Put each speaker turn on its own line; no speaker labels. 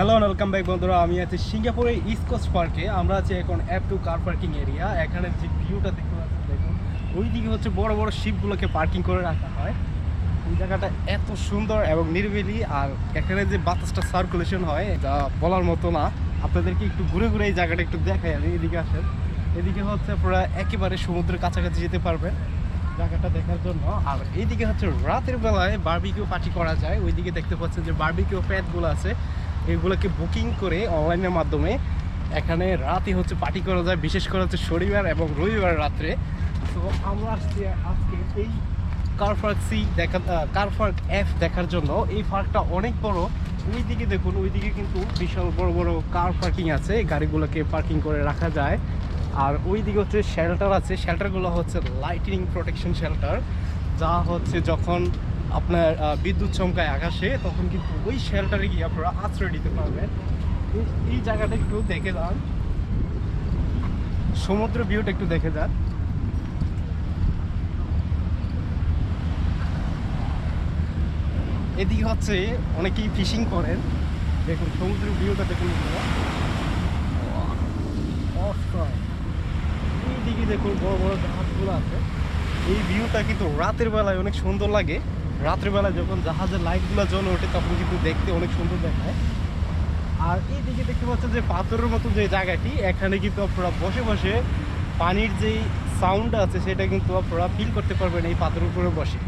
Hello welcome back বন্ধুরা। আমি আছি সিঙ্গাপুরের ইস্ট কোস্ট পার্কে আমরা আছি এখন up to car parking area এখানে যে ভিউটা দেখতে পাচ্ছেন, দেখুন। ওই দিকে হচ্ছে বড় বড় শিপগুলোকে পার্কিং করে রাখা হয়। ওই জায়গাটা এত সুন্দর এবং নিরিবিলি। আর এখানে যে বাতাসটা সার্কুলেশন হয়, যা বলার মতো না। আপনাদেরকে একটু ঘুরে ঘুরে এই জায়গাটা একটু দেখাই আমি এদিকে আসেন। এদিকে হচ্ছে আপনারা একেবারে সমুদ্রের কাছাকাছি যেতে পারবেন জায়গাটা দেখার জন্য। আর এইদিকে হচ্ছে রাতের বেলায় বার্বিকিউ পার্টি করা যায়। ওইদিকে দেখতে পাচ্ছেন যে বারবিকিউ প্যাডগুলো আছে। এগুলোকে বুকিং করে অনলাইনের মাধ্যমে এখানে রাতে হচ্ছে পার্টি করা যায়, বিশেষ করে হচ্ছে শনিবার এবং রবিবার রাত্রে। তো আমরা আসছি আজকে এই কার সি দেখা কার এফ দেখার জন্য। এই পার্কটা অনেক বড়। ওই দিকে দেখুন, ওইদিকে কিন্তু বিশাল বড় বড় কার পার্কিং আছে। গাড়িগুলোকে পার্কিং করে রাখা যায়। আর ওই দিকে হচ্ছে শেল্টার আছে। শেল্টারগুলো হচ্ছে লাইটিং প্রোটেকশন শেল্টার যা হচ্ছে যখন আপনার বিদ্যুৎ চমকায় আকাশে, তখন কিন্তু ওই শেল্টারে গিয়ে আপনারা আশ্রয় নিতে পারবেন। এই- জায়গাটা একটু দেখে যান। সমুদ্র ভিউটা একটু দেখে যান। এদিকে হচ্ছে অনেকেই ফিশিং করেন। দেখুন সমুদ্রের ভিউটা দেখুন. এইদিকে দেখুন বড় বড় জাহাজগুলো আছে। এই ভিউটা কিন্তু রাতের বেলায় অনেক সুন্দর লাগে। রাতের বেলায় যখন জাহাজের লাইটগুলো জ্বলে ওঠে, তখন কিন্তু দেখতে অনেক সুন্দর দেখায়। আর এই দিকে দেখতে পাচ্ছেন যে পাথরের মতো যে জায়গাটি, এখানে কিন্তু আপনারা বসে বসে পানির যেই সাউন্ড আছে, সেটা কিন্তু আপনারা ফিল করতে পারবেন এই পাথরের উপরে বসে।